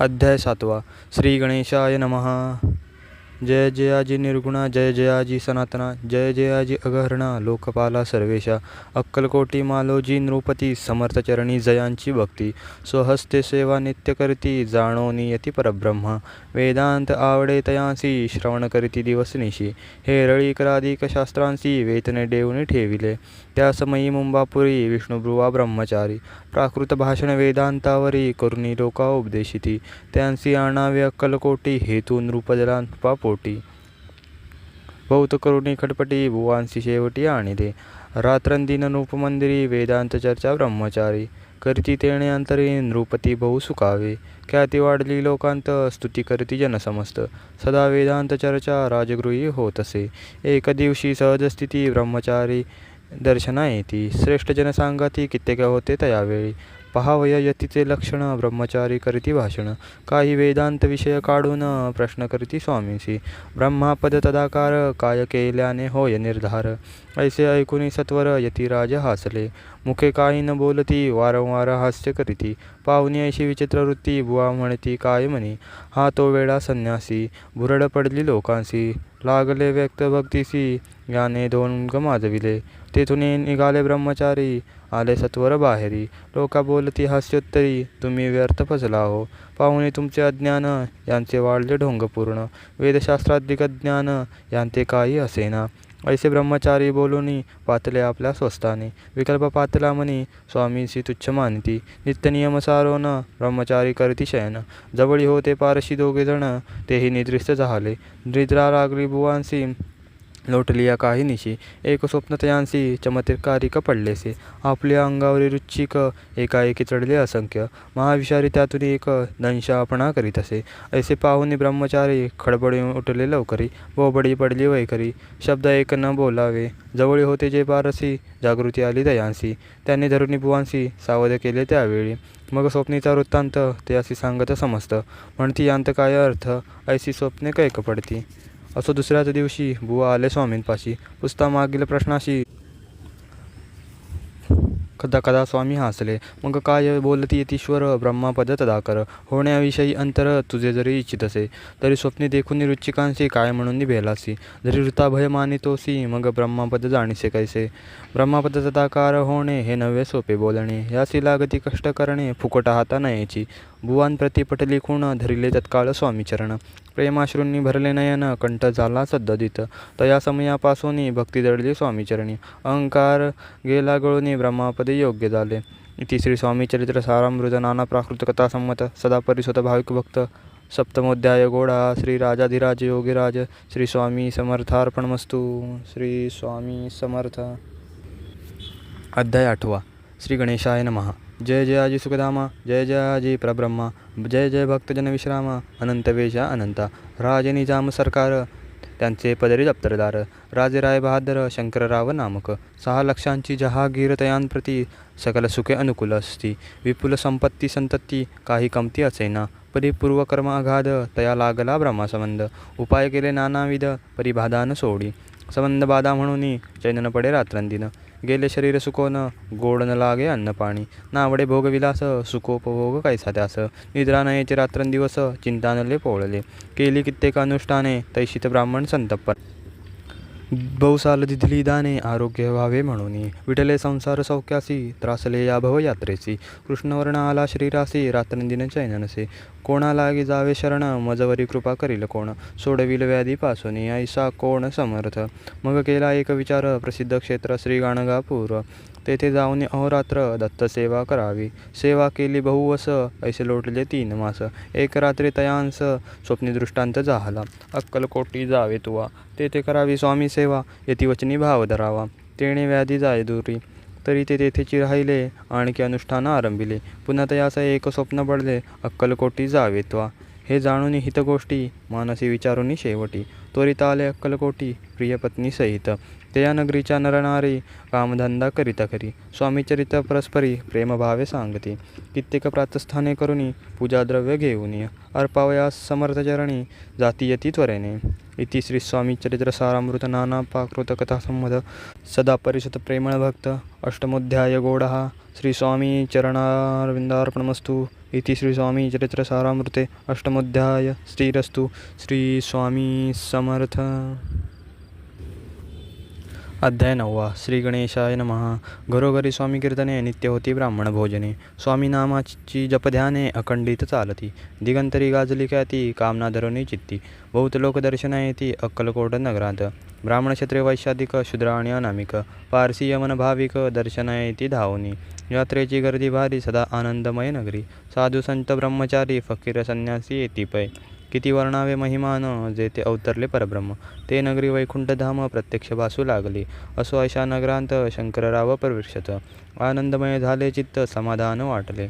अध्याय सातवा. श्री गणेशाय नमः. जय जयाजी निर्गुणा जय जयाजी सनातना जय जयाजी अगहरणा लोकपाला सर्वेशा अक्कलकोटी मालोजी नृपती समर्थचरणी जयांची भक्ती स्वहस्ते सेवा नित्य करती जाणो नियती परब्रह्म वेदांत आवडे तयांसी श्रवण करीती दिवसनिशी हे रळीकराधिक शास्त्रांसी वेतने देऊनी ठेविले त्या समयी मुंबापुरी विष्णुब्रुवा ब्रह्मचारी प्राकृत भाषण वेदांतावरी करुणी लोका उपदेशिती त्यांसी आणावे अक्कलकोटी हेतू नृपजलांपा पोटी बहुत करुणी खटपटी भुवांसी शेवटी आणिले रात्रंदिन नृपमंदिरी वेदांत चर्चा ब्रह्मचारी. करती तेणे अंतरी नृपती बहु सुखावे. ख्याती वाढली लोकांत स्तुती करती जनसमस्त. सदा वेदांत चर्चा राजगृही होत असे. एक दिवशी सहजस्थिती ब्रह्मचारी दर्शना येती श्रेष्ठ जनसांगाती कित्येक होते त्यावेळी पहावय यतीचे लक्षण ब्रह्मचारी करीती भाषण. काही वेदांत विषय काढून प्रश्न करीती स्वामींशी. ब्रह्मापद तदाकार काय केल्याने होय निर्धार. ऐसे ऐकुनी सत्वर यतिराज हासले. मुखे काही न बोलती वारंवार हास्य करीती. पाहुणी ऐशी विचित्र वृत्ती बुवा म्हणती काय म्हणी? हा तो वेळा संन्यासी. भुरड पडली लोकांसी लागले व्यक्त भक्तीसी याने दोन गमाजविले. तेथून निघाले ब्रह्मचारी. आले सत्वर बाहेरी. लोका बोलती हास्योत्तरी तुम्ही व्यर्थ फसला हो. पाहुणे तुमचे अज्ञान यांचे वाढले ढोंग पूर्ण. वेदशास्त्राधिक ज्ञान यांते काही असेना ऐसे ब्रह्मचारी बोलूनी पातले आपल्या स्वस्ताने विकल्प पातला म्हणी स्वामीसी तुच्छ मानती. नित्यनियम सारोन ब्रह्मचारी करती शयन. जवळी होते पारशी दोघे जण तेही निद्रिस्त झाले. निद्रा लागली बुवांसी लोटली या काही निशी. एक स्वप्न तयांसी चमत्कारिक पडलेसे आपल्या अंगावरील रुचिक एकाएकी चढले असंख्य. महाविषारी त्यातून एक दंशापणा करीत असे. ऐसे पाहुणे ब्रह्मचारी खडबडी उठले लवकरी. बोबडी पडली वैखरी. शब्द एक न बोलावे. जवळी होते जे पारसी जागृती आली दयांसी. त्यांनी धरुणी बुवांसी सावध केले त्यावेळी. मग स्वप्नीचा वृत्तांत ते असे सांगत समजतं म्हणती यांत काय अर्थ? ऐशी स्वप्ने कैक पडती. असो दुसऱ्याच दिवशी बुवा आले स्वामींपाशी. पुसता मागील प्रश्नाशी. कदा कदा स्वामी हसले. मग काय बोलती यतीश्वर ब्रह्मापद तदाकर होण्याविषयी अंतर तुझे जरी इच्छित असे तरी स्वप्ने देखून रुचिकांशी काय म्हणून भेलासी जरी ऋताभय मानितोसी मग ब्रह्मापद जाणीसे कैसे? ब्रह्मापद तदाकार होणे हे नव्हे सोपे बोलणे. यासी लागती कष्ट करणे फुकट हाता नयेची भुवान प्रतिपट लिखून धरिले तत्काळ स्वामीचरण. प्रेमाश्रूंनी भरले नयन कंठ झाला सद्ददित तया समयापासून भक्ती दडली स्वामीचरणी. अहंकार गेला गळून ब्रह्मापदे योग्य झाले. तिसरी स्वामीचरित्र सारामृत नाना प्राकृत कथा संमत. सदा परिसुत भाविक भक्त. सप्तमोध्याय गोडा. श्री राजाधिराज योगीराज. श्री स्वामी समर्थार्पणमस्तू. श्री स्वामी समर्थ. अध्याय आठवा. श्री गणेशाय नमः. जय जयाजी सुखधाम जय जयाजी प्रब्रह्मा जय जय भक्तजन विश्राम अनंत वेशा अनंता राज निजाम सरकार त्यांचे पदरी दप्तरदार। राजेराय बहादर शंकरराव नामक। सहा लक्षांची जहागीर तयांप्रती सकल सुखे अनुकूल असती। विपुल संपत्ती संतती काही कमती असेना परी पूर्वकर्म अगाध तया लागला ब्रह्मासंबंध उपाय केले नानाविध परिबाधान सोडी। संबंध बाधा म्हणून चैनन पडे रात्रंदिन। गेले शरीर सुकोन गोड न लागे अन्न पाणी. नावडे भोगविलास सुखोपभोग कैसा त्यास. निद्रा नयेचे रात्रंदिवस चिंतानले पोळले. केली कित्येक अनुष्ठाने तैशित ब्राह्मण संतप्पन बहुसाल दिधली दाने आरोग्य व्हावे म्हणून विठले संसार सौख्यासी त्रासले या भवयात्रेसी कृष्णवर्ण आला शरीरासी रात्रंदिन चैननसे. कोणा लागे जावे शरण मजवरी कृपा करील कोण? सोडविल व्याधीपासून ऐसा कोण समर्थ? मग केला एक विचार प्रसिद्ध क्षेत्र श्री गाणगापूर. तेथे जाऊन अहोरात्र दत्तसेवा करावी. सेवा केली बहुवस ऐसे लोटले तीन मास. एक रात्री तयांस स्वप्नी दृष्टांत झाला. अक्कलकोटी जावे तुवा. तेथे करावी स्वामी सेवा यतिवचनी भाव धरावा. तेणे व्याधी जाय दुरी. तरी ते तेथेची राहिले आणखी अनुष्ठान आरंभिले. पुन्हा तयास एक स्वप्न पडले अक्कलकोटी जावे त्वा. हे जाणून हितगोष्टी मानसी विचारुनी शेवटी. त्वरित आले अक्कलकोटी प्रियपत्नी सहित. त्या नगरीच्या नरनारी कामधंदा करिता करी स्वामीचरित परस्परी प्रेमभावे सांगती. कित्येक प्रातस्थाने करुनी पूजाद्रव्य घेऊन. अर्पावयास समर्थचरणी जातीयती त्वरेने. इति श्री स्वामीचरित्र सारामृत नाना पाकृत कथा सदा परिषद प्रेमळ भक्त. अष्टमोध्याय गोडः श्री स्वामी चरणारविंदार्पणमस्तु. इति श्रीस्वामी चरित्रसारामृते अष्टमोध्याय श्रीरस्तु श्री स्वामी समर्थ. अध्याय नववा. श्री गणेशाय नमः. घरोघरी स्वामी कीर्तने नित्य होती ब्राह्मण भोजने. स्वामी नामाची जपध्याने अखंडित चालती. दिगंतरी गाजली ख्याती कामना धरोनी चित्ती. बहुत लोक येती अक्कलकोट नगरात. ब्राह्मण क्षत्रिय वैश्याधिक शूद्र आणि अनामिक. पारसी यमन भाविक दर्शना येती धावनी. यात्रेची गर्दी भारी सदा आनंदमय नगरी. साधू संत ब्रह्मचारी फकीर संन्यासी येती पै. किती वर्णावे महिमान जेथे अवतरले परब्रह्म. ते नगरी वैकुंठधाम प्रत्यक्ष भासू लागले. असो अशा नगरांत शंकरराव प्रविशत आनंदमय झाले चित्त समाधान वाटले.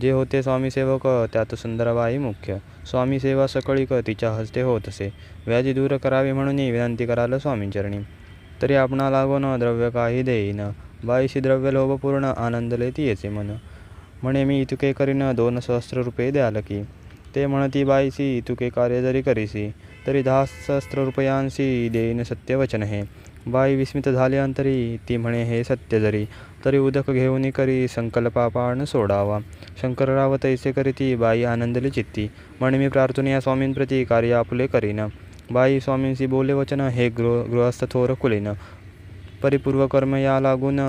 जे होते स्वामी सेवक त्यात सुंदरबाई मुख्य. स्वामी सेवा सकळीक तिच्या हस्ते होत असे व्याजी दूर करावी म्हणून विनंती कराल स्वामींचरणी तरी आपणा लागून द्रव्य काही देईन? बाईशी द्रव्य लोभपूर्ण आनंदले ती येचे मन. म्हणे मी इतके करीन दोन सहस्र रुपये द्याल की? ते म्हणती बाईसी तुके कार्य जरी करीसी तरी दहा सहस्र रुपयांशी देईन सत्यवचन हे बाई विस्मित झाले अंतरी ती म्हणे हे सत्य जरी तरी उदक घेऊन करी संकल्पापाण सोडावा. शंकरराव तैसे करीती बाई आनंदली चित्ती. म्हणे मी प्रार्थना या स्वामींप्रती कार्य आपले करीन. बाई स्वामींशी बोले वचन हे गृह गृहस्थ थोर कुलीन. परिपूर्व कर्म या लागून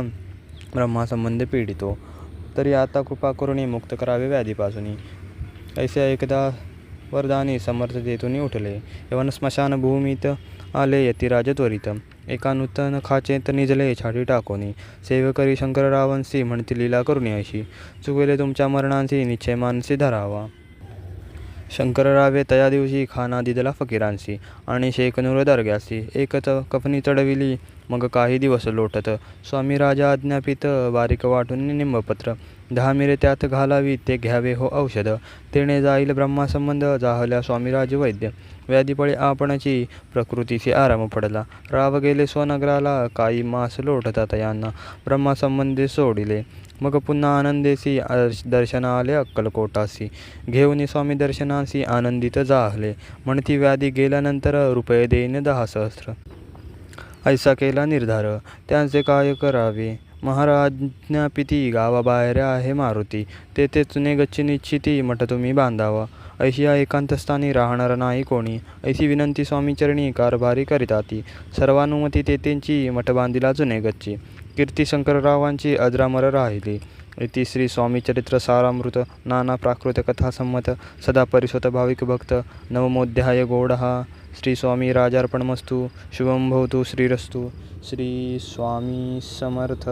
ब्रह्मासंबंध पीडितो. तरी आता कृपा करुणी मुक्त करावे व्याधीपासून. ऐसे एकदा वरदानी समर्थ तेथून उठले. स्मशान स्मशानभूमीत आले यतिराज त्वरित एका नूतन खाचेत निजले छाटी टाकोनी. सेवकरी शंकररावांसी म्हणती लीला करुणी अशी. चुकविले तुमच्या मरणांशी निश्चय मानसी धरावा. शंकररावे तया दिवशी खाना दिदला फकीरांशी आणि शेख नूर दर्ग्यासी एकच कफनी चढविली. मग काही दिवस लोटत. स्वामी राजा आज्ञापित बारीक वाटून निंबपत्र दहा मिरे त्यात घालावी ते घ्यावे हो औषध. तेणे जाईल ब्रह्मासंबंध जाहल्या स्वामीराज वैद्य व्याधीपळे आपणची प्रकृतीशी आराम पडला. राव गेले स्वनगराला काही मास लोटतात यांना. ब्रह्मासंबंधी सोडिले. मग पुन्हा आनंदेसी दर्शना आले अक्कलकोटासी. घेऊन स्वामी दर्शनासी आनंदित जाहले. म्हणती व्याधी गेल्यानंतर रुपये देईन दहा सहस्र. ऐसा केला निर्धार. त्यांचे काय करावे? महाराज्ञापिती गावाबाहेर आहे मारुती. तेथे चुने गच्ची निश्चिती मठ तुम्ही बांधावा. ऐशी या एकांतस्थानी राहणार नाही कोणी. ऐशी विनंती स्वामीचरणी कारभारी करीताती. सर्वानुमती तेथेंची मठ बांधिला जुने गच्ची. कीर्ती शंकररावांची अजरामर राहिली. इति श्री स्वामी चरित्र सारामृत नाना प्राकृत कथासंमत सदा परिसत भाविक भक्त नवमोध्याय गौडहा श्री स्वामी राजार्पणमस्तु शुभं भवतु श्रीरस्तु श्री स्वामी समर्थ।